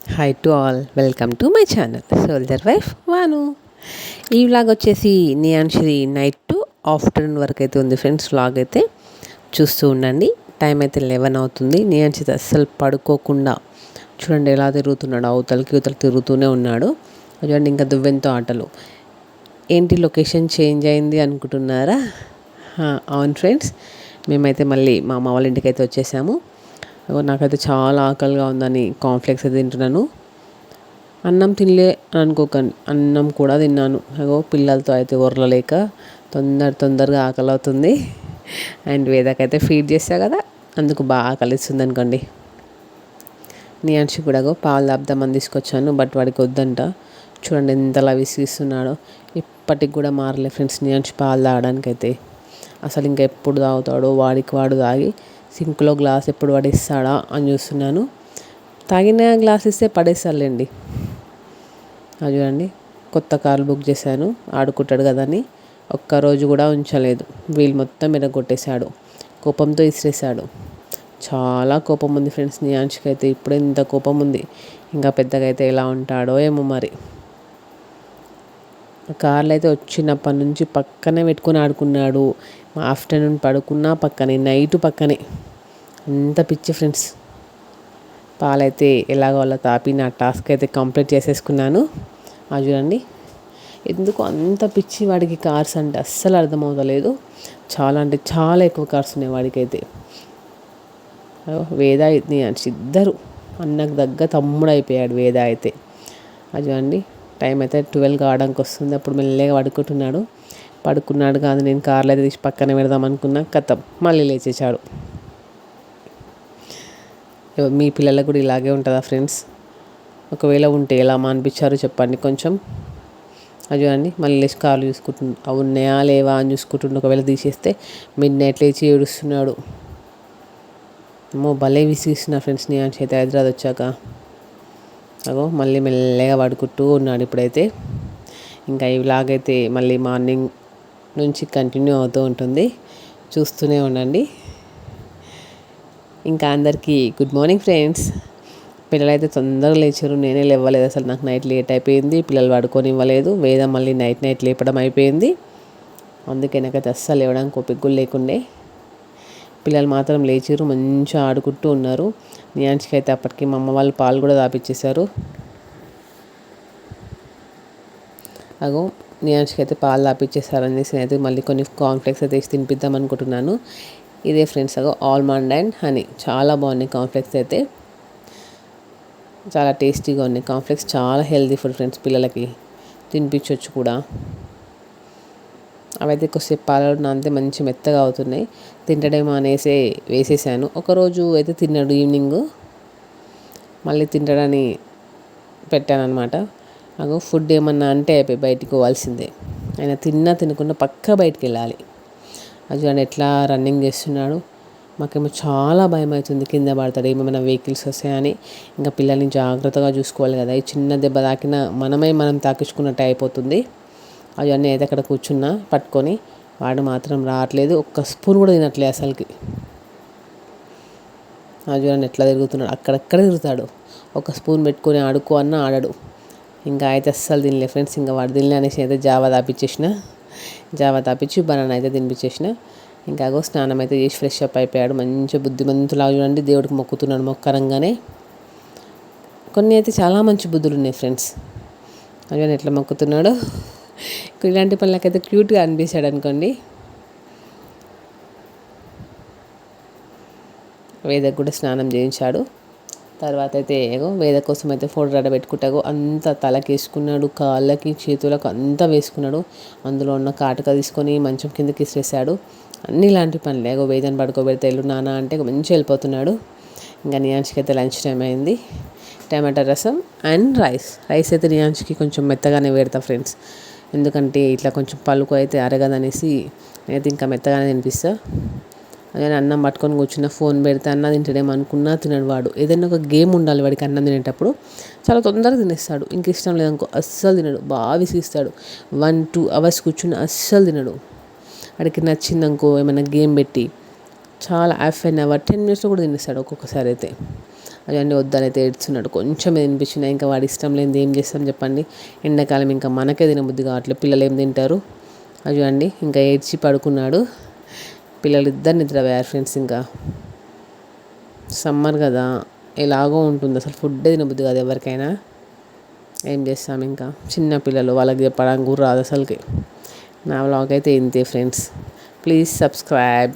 Hi to all welcome to my channel soldier wife వాను ఈ vlog వచ్చేసి నియాన్శ్రీ night to afternoon వరకు అయితే ఉంది ఫ్రెండ్స్ వ్లాగ్ అయితే చూస్తూ ఉండండి. టైం అయితే లెవెన్ అవుతుంది. నియాన్షి అస్సలు పడుకోకుండా చూడండి ఎలా తిరుగుతున్నాడు. అవతలకి ఇవతలకి తిరుగుతూనే ఉన్నాడు. చూడండి ఇంకా దువ్వెంతో ఆటలు. ఏంటి లొకేషన్ చేంజ్ అయింది అనుకుంటున్నారా? అవును ఫ్రెండ్స్ మేమైతే మళ్ళీ మా అమ్మ వాళ్ళ ఇంటికి అయితే వచ్చేసాము. నాకైతే చాలా ఆకలిగా ఉందని కాన్ఫ్లెక్స్ అయితే తింటున్నాను. అన్నం తినలే అని అనుకోకండి. అన్నం కూడా తిన్నాను. అగో పిల్లలతో అయితే ఉరలలేక తొందర తొందరగా ఆకలి అవుతుంది అండ్ వేదకైతే ఫీడ్ చేస్తా కదా అందుకు బాగా ఆకలిస్తుంది అనుకోండి. నియాన్షి కూడా పాలు దాబ్దామని తీసుకొచ్చాను బట్ వాడికి వద్దంట. చూడండి ఎంతలా విసిగిస్తున్నాడో ఇప్పటికి కూడా మారలే ఫ్రెండ్స్ నియాన్షి పాలు తాగడానికైతే. అసలు ఇంకా ఎప్పుడు తాగుతాడో వాడికి వాడు తాగి సింక్లో గ్లాస్ ఎప్పుడు పడేస్తాడా అని చూస్తున్నాను. తాగిన గ్లాస్ ఇస్తే పడేస్తాడులేండి. అది చూడండి కొత్త కారు బుక్ చేశాను ఆడుకుంటాడు కదా అని. ఒక్కరోజు కూడా ఉంచలేదు. వీళ్ళు మొత్తం ఎరగొట్టేశాడు. కోపంతో ఇసిరేశాడు. చాలా కోపం ఉంది ఫ్రెండ్స్ నియాంష్కి అయితే ఇప్పుడే ఇంత కోపం ఉంది. ఇంకా పెద్దగా అయితే ఎలా ఉంటాడో ఏమో మరి. కార్లు అయితే వచ్చినప్పటి నుంచి పక్కనే పెట్టుకొని ఆడుకున్నాడు. ఆఫ్టర్నూన్ పడుకున్నా పక్కనే నైట్ పక్కనే. అంత పిచ్చి ఫ్రెండ్స్. పాలైతే ఎలాగో అలా తాపి నా టాస్క్ అయితే కంప్లీట్ చేసేసుకున్నాను. అది చూడండి. ఎందుకు అంత పిచ్చి వాడికి కార్స్ అంటే అస్సలు అర్థమవుతలేదు చాలా అంటే చాలా ఎక్కువ కార్స్ ఉన్నాయి వాడికైతే. వేద ఇద్దరు అన్నకు దగ్గర తమ్ముడు అయిపోయాడు వేద అయితే. అది చూడండి. టైం అయితే ట్వెల్వ్ కావడానికి వస్తుంది. అప్పుడు మెల్లగా పడుకుంటున్నాడు. పడుకున్నాడు కాదు నేను కార్లో అయితే తీసి పక్కన పెడదాం అనుకున్నా. కథం మళ్ళీ లేచేసాడు మీ పిల్లలకు కూడా ఇలాగే ఉంటుందా ఫ్రెండ్స్? ఒకవేళ ఉంటే ఎలా మా అనిపించారో చెప్పండి కొంచెం. అది చూడండి మళ్ళీ లేచి కార్లు చూసుకుంటు అవి ఉన్నాయా లేవా అని చూసుకుంటుండు. ఒకవేళ తీసేస్తే మిడ్ నైట్ లేచి ఏడుస్తున్నాడు. అమ్మో భలే విసిగిస్తున్నా ఫ్రెండ్స్. నేను చేతి హైదరాబాద్ వచ్చాక. అగో మళ్ళీ మెల్లగా పడుకుంటూ ఉన్నాడు ఇప్పుడైతే. ఇంకా ఈ వ్లాగ్ అయితే మళ్ళీ మార్నింగ్ నుంచి కంటిన్యూ అవుతూ ఉంటుంది. చూస్తూనే ఉండండి. ఇంకా అందరికీ గుడ్ మార్నింగ్ ఫ్రెండ్స్ పిల్లలైతే తొందరగా లేచారు. నేనే లేవలేదు. అసలు నాకు నైట్ లేట్ అయిపోయింది. పిల్లలు పడుకొని ఇవ్వలేదు వేదం మళ్ళీ నైట్ నైట్ లేపడం అయిపోయింది. అందుకే నాకైతే అస్సలు లేవడానికి ఓపిక లేకుండే. పిల్లలు మాత్రం లేచారు. మంచిగా ఆడుకుంటూ ఉన్నారు. నియాన్స్కి అయితే అప్పటికి మా అమ్మ వాళ్ళు పాలు కూడా తాపిచ్చేశారు. అగో నియాన్స్కి అయితే పాలు తాపిచ్చేసారనేసి అయితే మళ్ళీ కొన్ని కాన్ఫ్లెక్స్ అయితే వేసి తినిపిద్దాం అనుకుంటున్నాను. ఇదే ఫ్రెండ్స్ అగో ఆల్మండ్ అండ్ హనీ చాలా బాగున్నాయి కాన్ఫ్లెక్స్ అయితే. చాలా టేస్టీగా ఉన్నాయి కాన్ఫ్లెక్స్ చాలా హెల్తీ ఫుడ్ ఫ్రెండ్స్ పిల్లలకి. తినిపించవచ్చు కూడా. అవైతే కొద్దిసేపు పాలలో నానితే మంచి మెత్తగా అవుతున్నాయి. తింటడేమో అనేసి వేసేసాను. ఒకరోజు అయితే తిన్నాడు ఈవినింగ్. మళ్ళీ తింటాడని పెట్టానమాట నాకు ఫుడ్ ఏమన్నా అంటే అయిపోయి బయటికి పోవాల్సిందే. ఆయన తిన్నా తినకుండా పక్క బయటికి వెళ్ళాలి అది చూడండి ఎట్లా రన్నింగ్ చేస్తున్నాడు? మాకేమో చాలా భయం అవుతుంది కింద పడతాడు. ఏమైనా వెహికల్స్ వస్తాయని ఇంకా పిల్లల్ని జాగ్రత్తగా చూసుకోవాలి కదా. ఈ చిన్న దెబ్బ తాకిన మనమే మనం తాకించుకున్నట్టు అయిపోతుంది. అవన్నీ అయితే అక్కడ కూర్చున్నా పట్టుకొని వాడు మాత్రం రావట్లేదు. ఒక్క స్పూన్ కూడా తినట్లేదు అసలుకి. చూడండి ఎట్లా తిరుగుతున్నాడు. అక్కడక్కడ తిరుగుతాడు. ఒక స్పూన్ పెట్టుకొని ఆడుకో అన్న ఆడడు. ఇంకా అయితే అస్సలు తినలే ఫ్రెండ్స్. ఇంకా వాడు తినలే అనేసి అయితే జావా తాపించేసిన జావా తాపించి బనానా అయితే తినిపించేసిన. ఇంకా అగో స్నానం అయితే చేసి ఫ్రెష్ అప్ అయిపోయాడు. మంచి బుద్ధిమంతులాగా చూడండి. దేవుడికి మొక్కుతున్నాడు మొక్కరంగానే. కొన్ని అయితే చాలా మంచి బుద్ధులు ఉన్నాయి ఫ్రెండ్స్ అవి ఎట్లా మొక్కుతున్నాడు. ఇలాంటి పనులకైతే క్యూట్గా అనిపించాడు అనుకోండి. వేదకు కూడా స్నానం చేయించాడు. తర్వాత అయితే ఏగో వేద కోసం అయితే ఫోటో రెడ పెట్టుకుంటాగో అంత తలకేసుకున్నాడు కాళ్ళకి చేతులకు అంతా వేసుకున్నాడు. అందులో ఉన్న కాటుక తీసుకొని మంచం కిందకి ఇసిరేసాడు అన్ని ఇలాంటి పనులు. ఏగో వేదన పడుకోబెడితే ఎల్లు నాన్న అంటే మంచి వెళ్ళిపోతున్నాడు. ఇంకా నియాంష్కి అయితే లంచ్ టైం అయింది. టమాటా రసం అండ్ రైస్. రైస్ అయితే నియాంష్కి కొంచెం మెత్తగానే పెడతా ఫ్రెండ్స్. ఎందుకంటే ఇట్లా కొంచెం పలుకు అయితే అరగదనేసి నేనైతే ఇంకా మెత్తగానే తినిపిస్తా. అదే అన్నం పట్టుకొని కూర్చున్న ఫోన్ పెడితే అన్న తింటాడేమో అనుకున్నా తినడు వాడు. ఏదైనా ఒక గేమ్ ఉండాలి వాడికి అన్నం తినేటప్పుడు. చాలా తొందరగా తినేస్తాడు. ఇంక ఇష్టం లేదనుకో అస్సలు తినడు. బాగా విసిగిస్తాడు. వన్ టూ అవర్స్ కూర్చుని అస్సలు తినడు. వాడికి నచ్చిందనుకో ఏమైనా గేమ్ పెట్టి. చాలా హాఫ్ అన్ అవర్ టెన్ మినిట్స్లో కూడా తినేస్తాడు ఒక్కొక్కసారి అయితే. అవన్నీ వద్దనైతే ఏడ్చున్నాడు కొంచెం వినిపించినా ఇంకా వాడి ఇష్టం లేనిది ఏం చేస్తాం చెప్పండి. ఎండాకాలం ఇంకా మనకే తినబుద్ధి కావట్లేదు పిల్లలు ఏం తింటారు? అది చూడండి ఇంకా ఏడ్చి పడుకున్నాడు. పిల్లలు ఇద్దరు నిద్రపోయారు ఫ్రెండ్స్ ఇంకా. సమ్మర్ కదా ఎలాగో ఉంటుంది. అసలు ఫుడ్ తినబుద్ధి కాదు ఎవరికైనా. ఏం చేస్తాం ఇంకా? చిన్న పిల్లలు వాళ్ళకి చెప్పడానికి కూడా రాదు అసలుకి. నా వ్లాగ్ అయితే ఇంతే ఫ్రెండ్స్. Please subscribe.